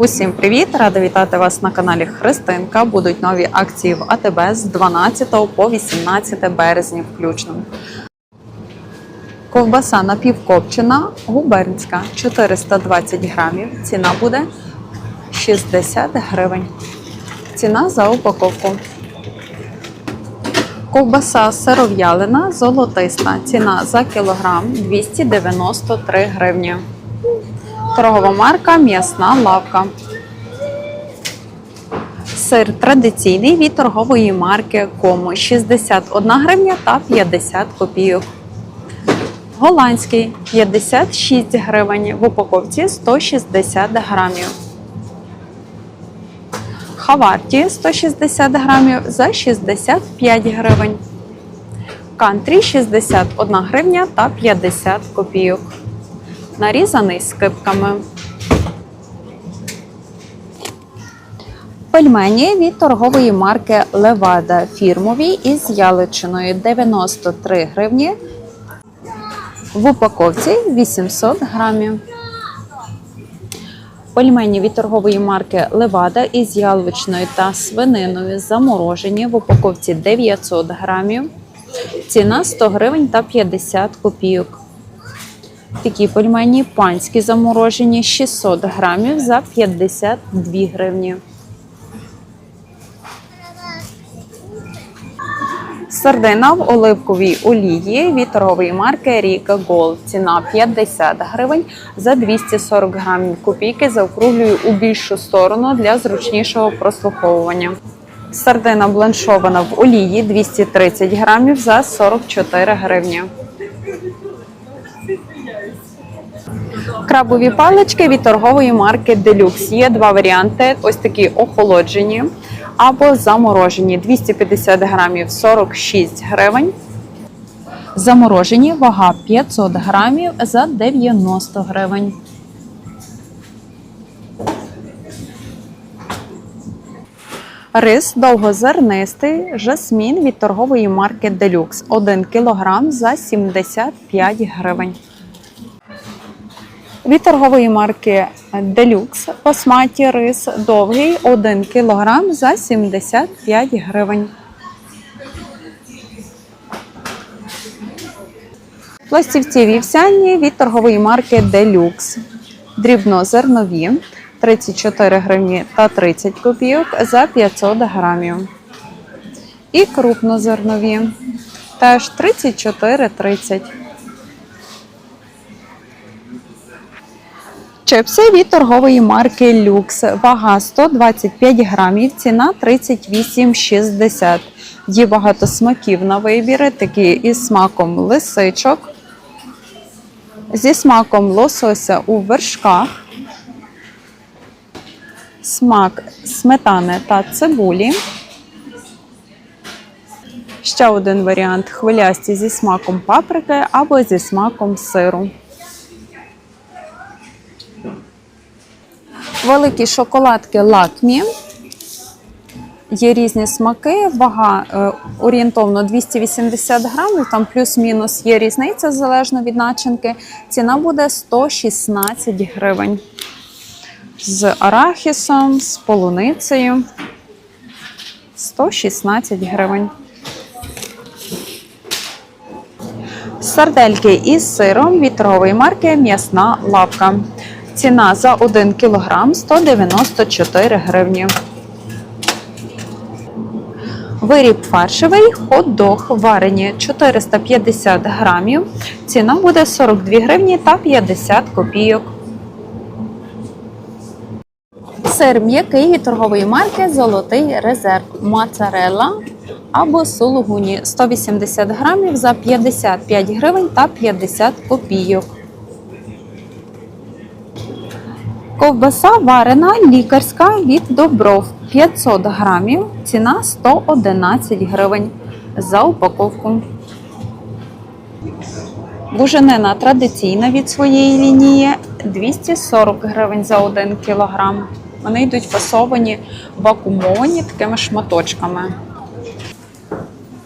Усім привіт! Рада вітати вас на каналі Христинка. Будуть нові акції в АТБ з 12 по 18 березня включно. Ковбаса напівкопчена, губернська 420 грамів. Ціна буде 60 гривень. Ціна за упаковку. Ковбаса сиров'ялина золотиста. Ціна за кілограм 293 гривні. Торгова марка М'ясна лавка. Сир традиційний від торгової марки Кому 61 гривня та 50 копійок. Голландський 56 гривень в упаковці 160 грамів. Хаварті 160 грамів за 65 гривень. Кантрі 61 гривня та 50 копійок. Нарізаний скипками. Пельмені від торгової марки Левада фірмові із яличиною 93 гривні. В упаковці 800 грамів. Пельмені від торгової марки Левада із яловичною та свининою заморожені в упаковці 900 грамів. Ціна 100 гривень та 50 копійок. Такі пельмені панські заморожені 600 грамів за 52 гривні. Сардина в оливковій олії від торгової марки Ріка Gold. Ціна 50 гривень за 240 грамів. Копійки заокруглюю у більшу сторону для зручнішого прослуховування. Сардина бланшована в олії 230 грамів за 44 гривні. Крабові палички від торгової марки Deluxe. Є два варіанти: ось такі охолоджені або заморожені. 250 грамів 46 гривень. Заморожені вага 500 грамів за 90 гривень. Рис довгозернистий жасмін від торгової марки Deluxe. 1 кг за 75 гривень. Від торгової марки Deluxe басматі рис довгий 1 кг за 75 гривень. Пластівці вівсяні від торгової марки Deluxe. Дрібнозернові 34 гривні та 30 копійок за 500 грамів. І крупнозернові теж 34,30. Чипси від торгової марки Lux. Вага 125 грамів, ціна 38,60. Є багато смаків на вибір, такі із смаком лисичок, зі смаком лосося у вершках, смак сметани та цибулі. Ще один варіант хвилясті зі смаком паприки або зі смаком сиру. Великі шоколадки лакмі. Є різні смаки, вага е, орієнтовно 280 грамів, там плюс-мінус є різниця залежно від начинки. Ціна буде 116 гривень. З арахісом, з полуницею. 116 гривень. Сардельки із сиром від торгової марки М'ясна лавка. Ціна за 1 кг 194 гривні. Виріб фаршевий хот-дог варені 450 грамів. Ціна буде 42 гривні та 50 копійок. Сир м'який від торгової марки Золотий резерв моцарелла або сулугуні 180 грамів за 55 гривень та 50 копійок. Ковбаса варена лікарська від Добров 500 грамів. Ціна 111 гривень за упаковку. Буженина традиційна від своєї лінії 240 гривень за 1 кілограм. Вони йдуть фасовані, вакуумовані такими шматочками.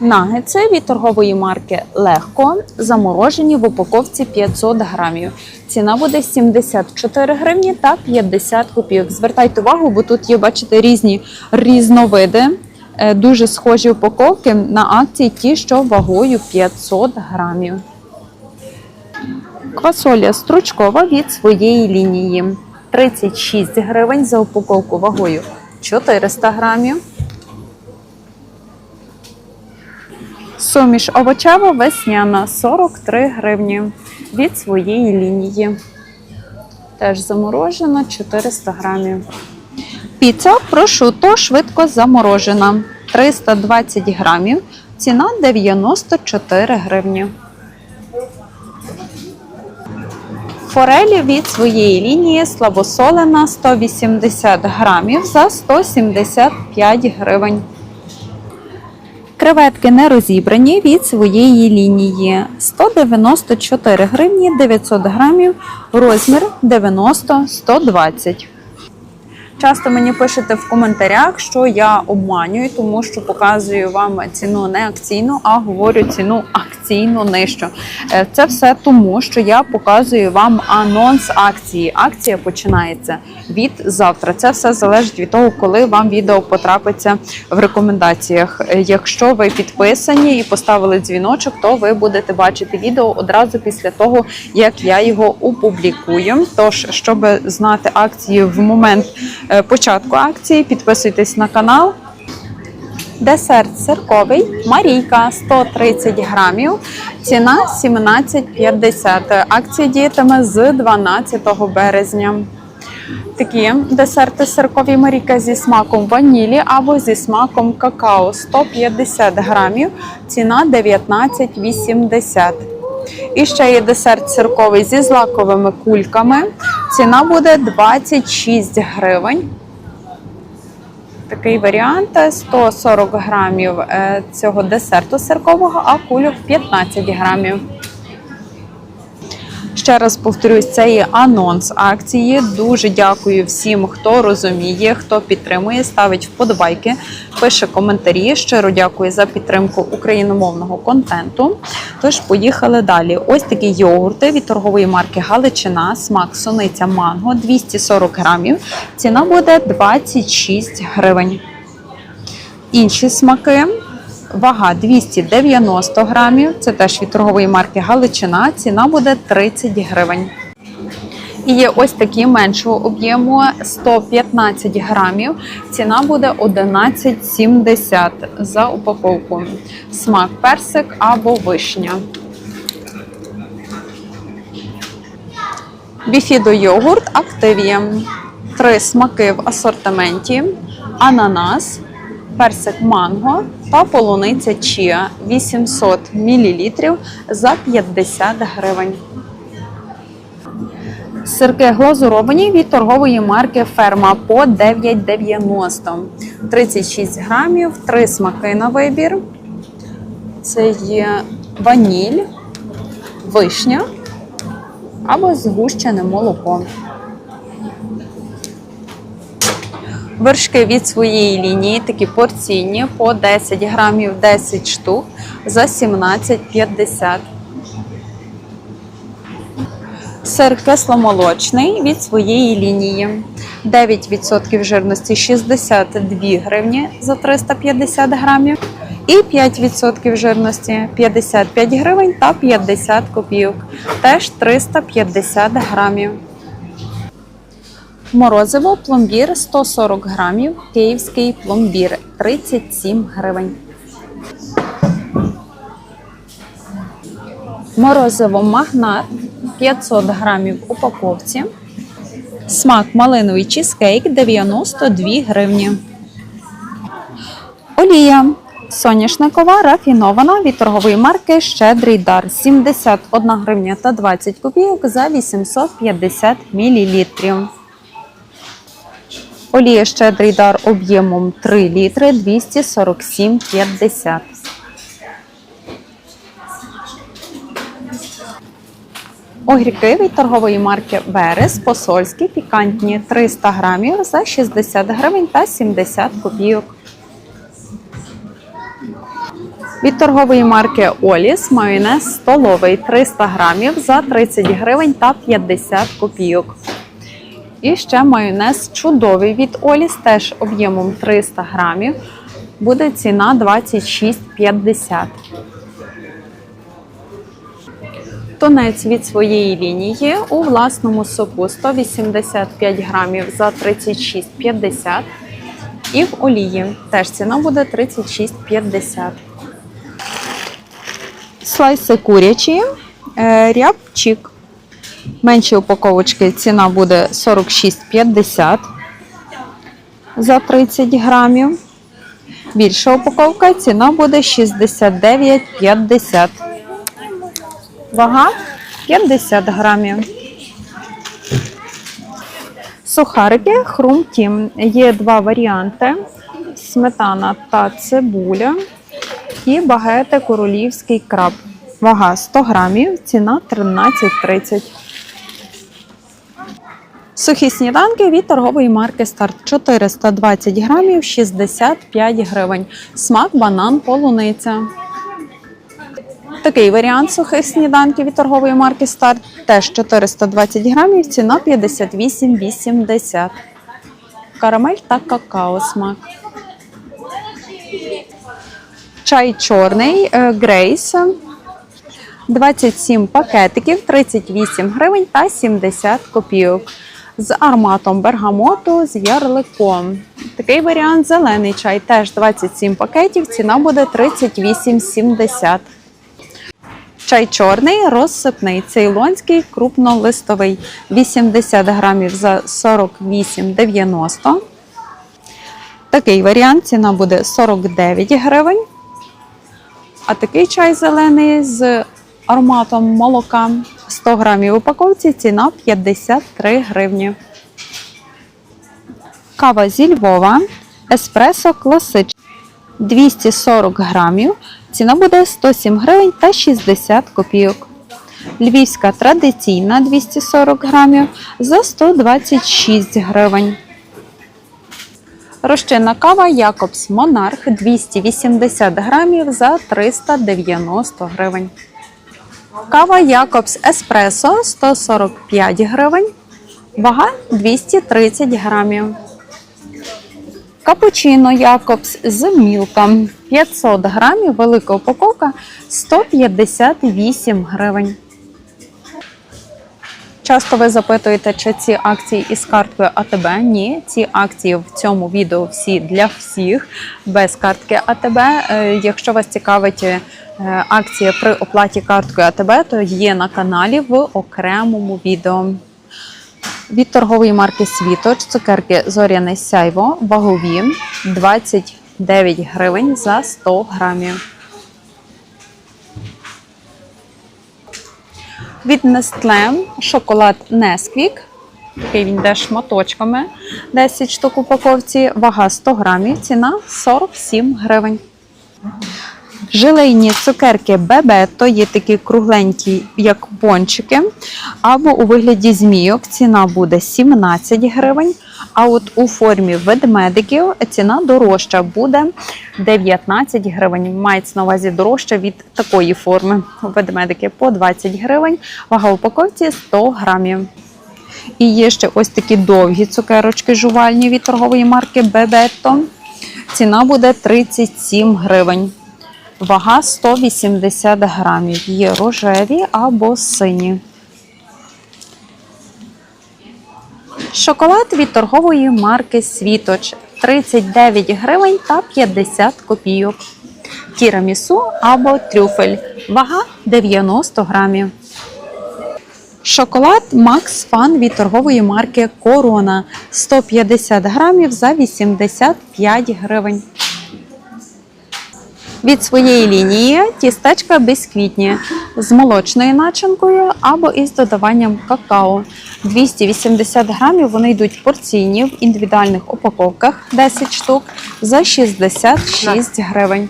Нагетси від торгової марки Легко заморожені в упаковці 500 грамів. Ціна буде 74 гривні та 50 копійок. Звертайте увагу, бо тут є, бачите, різні різновиди. Е, Дуже схожі упаковки на акції, ті, що вагою 500 грамів. Квасоля стручкова від своєї лінії. 36 гривень за упаковку вагою 400 грамів. Суміш овочева весняна 43 гривні від своєї лінії. Теж заморожена 400 грамів. Піца прошуто швидко заморожена 320 грамів. Ціна 94 гривні. Форелі від своєї лінії слабосолена 180 грамів за 175 гривень. Креветки не розібрані від своєї лінії 194 гривні 900 грамів, розмір 90-120. Часто мені пишете в коментарях, що я обманюю, тому що показую вам ціну не акційну, а говорю ціну акційно нижчу. Е, Це все тому, що я показую вам анонс акції. Акція починається від завтра. Це все залежить від того, коли вам відео потрапиться в рекомендаціях. Е, Якщо ви підписані і поставили дзвіночок, то ви будете бачити відео одразу після того, як я його опублікую. Тож, щоб знати акції в момент початку акції, підписуйтесь на канал. Десерт сирковий Марійка 130 грамів. Ціна 17,50. Акція діятиме з 12 березня. Такі десерти сиркові Марійка зі смаком ванілі або зі смаком какао 150 грамів. Ціна 19,80. І ще є десерт сирковий зі злаковими кульками. Ціна буде 26 гривень. Такий варіант 140 грамів е, цього десерту сиркового, а кульок 15 грамів. Ще раз повторюсь, це є анонс акції. Дуже дякую всім, хто розуміє, хто підтримує, ставить вподобайки, пише коментарі. Щиро дякую за підтримку україномовного контенту. Тож поїхали далі. Ось такі йогурти від торгової марки Галичина, смак суниця манго 240 грамів. Ціна буде 26 гривень. Інші смаки. Вага 290 грамів. Це теж від торгової марки Галичина. Ціна буде 30 гривень. І є ось такі меншого об'єму 115 грамів. Ціна буде 11,70 за упаковку. Смак персик або вишня. Біфідо йогурт Активія. Три смаки в асортименті: ананас, персик манго та полуниця чіа 800 мл за 50 гривень. Сирки глазуровані від торгової марки Ферма по 9,90. 36 грамів, три смаки на вибір. Це є ваніль, вишня або згущене молоко. Вершки від своєї лінії, такі порційні, по 10 грамів 10 штук за 17,50. Сир кисломолочний від своєї лінії. 9% жирності 62 гривні за 350 грамів. І 5% жирності 55 гривень та 50 копійок. Теж 350 грамів. Морозиво пломбір 140 грамів. Київський пломбір 37 гривень. Морозиво магнат 500 грамів в упаковці. Смак малиновий чизкейк 92 гривні. Олія соняшникова рафінована від торгової марки Щедрий дар 71 гривня та 20 копійок за 850 мл. Олія щедрий дар об'ємом 3 літри 247,50. Огірки від торгової марки Верес посольські пікантні 300 грамів за 60 гривень та 70 копійок. Від торгової марки Оліс майонез столовий 300 грамів за 30 гривень та 50 копійок. І ще майонез чудовий від Оліс, теж об'ємом 300 грамів. Буде ціна 26,50. Тунець від своєї лінії у власному соку 185 грамів за 36,50. І в олії теж ціна буде 36,50. Слайси курячі, е, рябчик. Менші упаковочки ціна буде 46,50 за 30 грамів. Більша упаковка ціна буде 69,50. Вага 50 грамів. Сухарики хрумтім. Є два варіанти: сметана та цибуля. І багети королівський краб. Вага 100 грамів, ціна 13,30. Сухі сніданки від торгової марки Старт 420 грамів 65 гривень. Смак банан полуниця. Такий варіант сухих сніданків від торгової марки Старт теж 420 грамів, ціна 58,80. Карамель та какао смак. Чай чорний е, Грейс. 27 пакетиків, 38 гривень та 70 копійок. З ароматом бергамоту з ярликом. Такий варіант зелений чай, теж 27 пакетів, ціна буде 38,70. Чай чорний, розсипний, цейлонський, крупнолистовий. 80 грамів за 48,90. Такий варіант ціна буде 49 гривень. А такий чай зелений з ароматом молока 100 грамів упаковці, ціна 53 гривні. Кава зі Львова, еспресо класичний 240 грамів. Ціна буде 107 гривень та 60 копійок. Львівська традиційна 240 грамів за 126 гривень. Розчинна кава Якобс Монарх 280 грамів за 390 гривень. Кава Якобс Еспресо 145 гривень. Вага 230 грамів. Капучино Якобс з мілком 500 грамів, велика упаковка 158 гривень. Часто ви запитуєте, чи ці акції із карткою АТБ. Ні, ці акції в цьому відео всі для всіх без картки АТБ. Е, Якщо вас цікавить е, акція при оплаті карткою АТБ, то є на каналі в окремому відео. Від торгової марки Світоч цукерки Зоряне Сяйво вагові 29 гривень за 100 грамів. Від Nestlé шоколад Nesquik. Такий він йде шматочками. 10 штук упаковці, вага 100 грамів, ціна 47 гривень. Желейні цукерки Бебето є такі кругленькі, як пончики, або у вигляді змійок ціна буде 17 гривень. А от у формі ведмедиків ціна дорожча буде 19 гривень. Мається на увазі дорожча від такої форми. Ведмедики по 20 гривень, вага упаковці 100 грамів. І є ще ось такі довгі цукерочки жувальні від торгової марки Бебетто. Ціна буде 37 гривень. Вага 180 грамів. Є рожеві або сині. Шоколад від торгової марки Світоч 39 гривень та 50 копійок. Тірамісу або трюфель. Вага 90 грамів. Шоколад Max Fun від торгової марки Корона 150 грамів за 85 гривень. Від своєї лінії тістечка бісквітні з молочною начинкою або із додаванням какао. 280 грамів вони йдуть порційні в індивідуальних упаковках 10 штук за 66 гривень.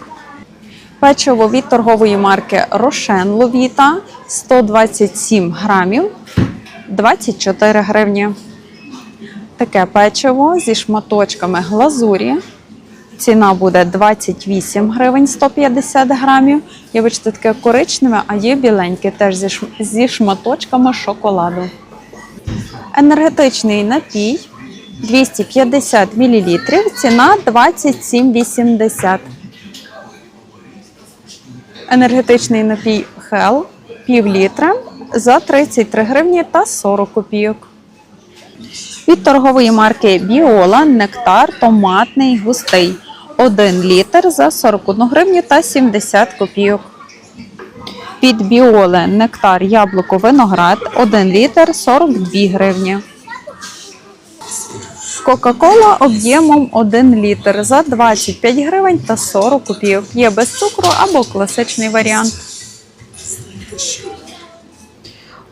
Печиво від торгової марки Рошен Ловіта 127 грамів 24 гривні. Таке печиво зі шматочками глазурі Ціна буде 28 гривень 150 грамів. Є бачите, таке коричневе, а є біленьке, теж зі, зі шматочками шоколаду. Енергетичний напій 250 мл. Ціна 27,80. Енергетичний напій Hell пів літра за 33 гривні та 40 копійок. Від торгової марки Біола нектар томатний густий 1 літр за 41 гривню та 70 копійок. Від Біоли нектар яблуко виноград 1 літр 42 гривні. Кока-кола об'ємом 1 літр за 25 гривень та 40 копійок. Є без цукру або класичний варіант.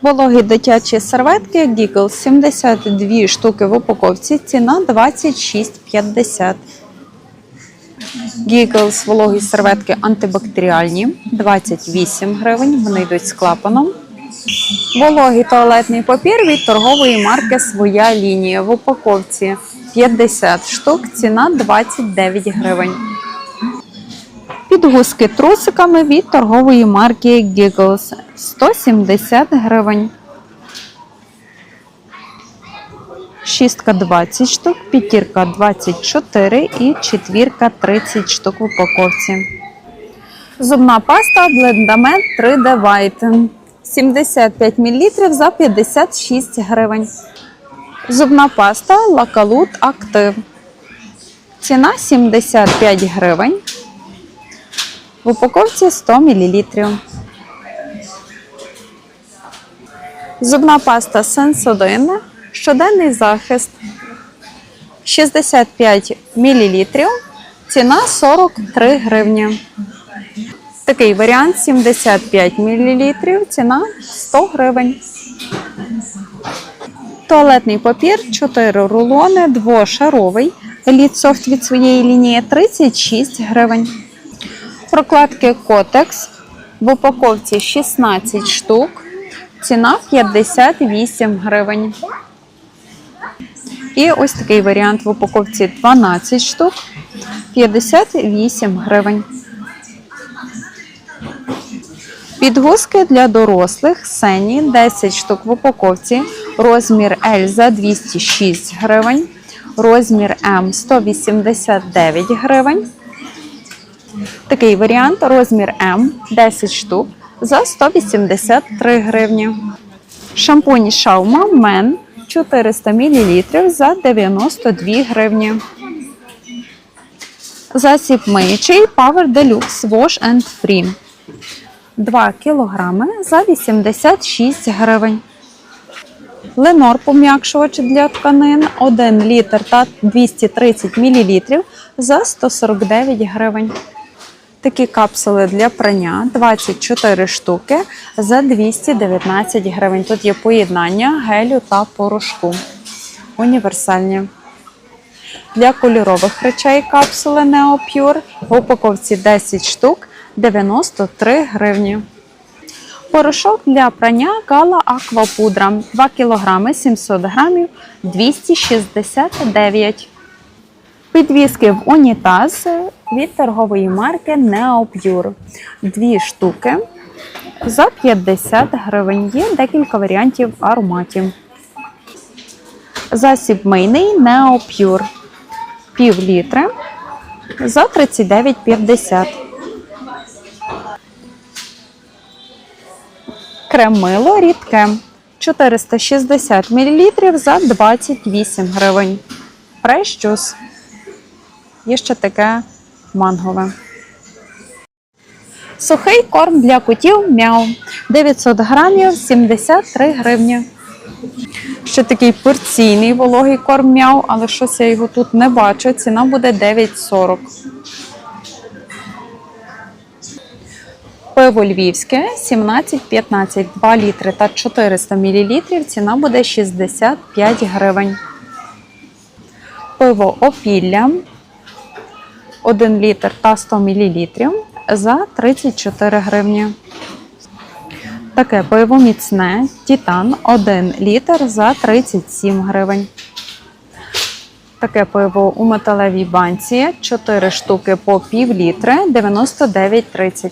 Вологі дитячі серветки Giggles 72 штуки в упаковці. Ціна 26,50. Giggles вологі серветки антибактеріальні 28 гривень. Вони йдуть з клапаном. Вологий туалетний папір від торгової марки Своя лінія в упаковці 50 штук, ціна 29 гривень. Підгузки трусиками від торгової марки Giggles 170 гривень. Шістка 20 штук, п'ятірка 24 і четвірка 30 штук в упаковці. Зубна паста Blendament 3D Whiten 75 мл за 56 гривень. Зубна паста Лакалут Актив. Ціна 75 гривень. В упаковці 100 мл. Зубна паста Sensodyne. Щоденний захист 65 мл. Ціна 43 гривні. Такий варіант 75 мл. Ціна 100 гривень. Туалетний папір 4 рулони, двошаровий. Elite Soft від своєї лінії 36 гривень. Прокладки Котекс в упаковці 16 штук. Ціна 58 гривень. І ось такий варіант в упаковці 12 штук, 58 гривень. Підгузки для дорослих Сені 10 штук в упаковці. Розмір L за 206 гривень. Розмір М 189 гривень. Такий варіант. Розмір М 10 штук за 183 гривні. Шампунь Шаума Мен 400 мл за 92 гривні. Засіб миючий Power Deluxe Wash and Free 2 кг за 86 гривень. Ленор пом'якшувач для тканин 1 літр та 230 мл за 149 гривень. Такі капсули для прання 24 штуки за 219 гривень. Тут є поєднання гелю та порошку. Універсальні. Для кольорових речей капсули Neo Pure в упаковці 10 штук 93 гривні. Порошок для прання Гала Аквапудра 2 кг 700 грамів 269 Підвіски в унітаз від торгової марки Neo Pure. Дві штуки за 50 гривень. Є декілька варіантів ароматів. Засіб мийний Neo Pure. Пів літри за 39,50. Крем мило рідке 460 мл за 28 гривень. Juice. Є ще таке мангове. Сухий корм для котів мяу 900 грамів 73 гривні. Ще такий порційний вологий корм мяу, але щось я його тут не бачу. Ціна буде 9,40. Пиво львівське 17,15 2 літри та 400 мл. Ціна буде 65 гривень. Пиво опілля 1 літр та 100 мл за 34 гривні. Таке пиво міцне Тітан 1 літр за 37 гривень. Таке пиво у металевій банці, 4 штуки по пів літри, 99,30.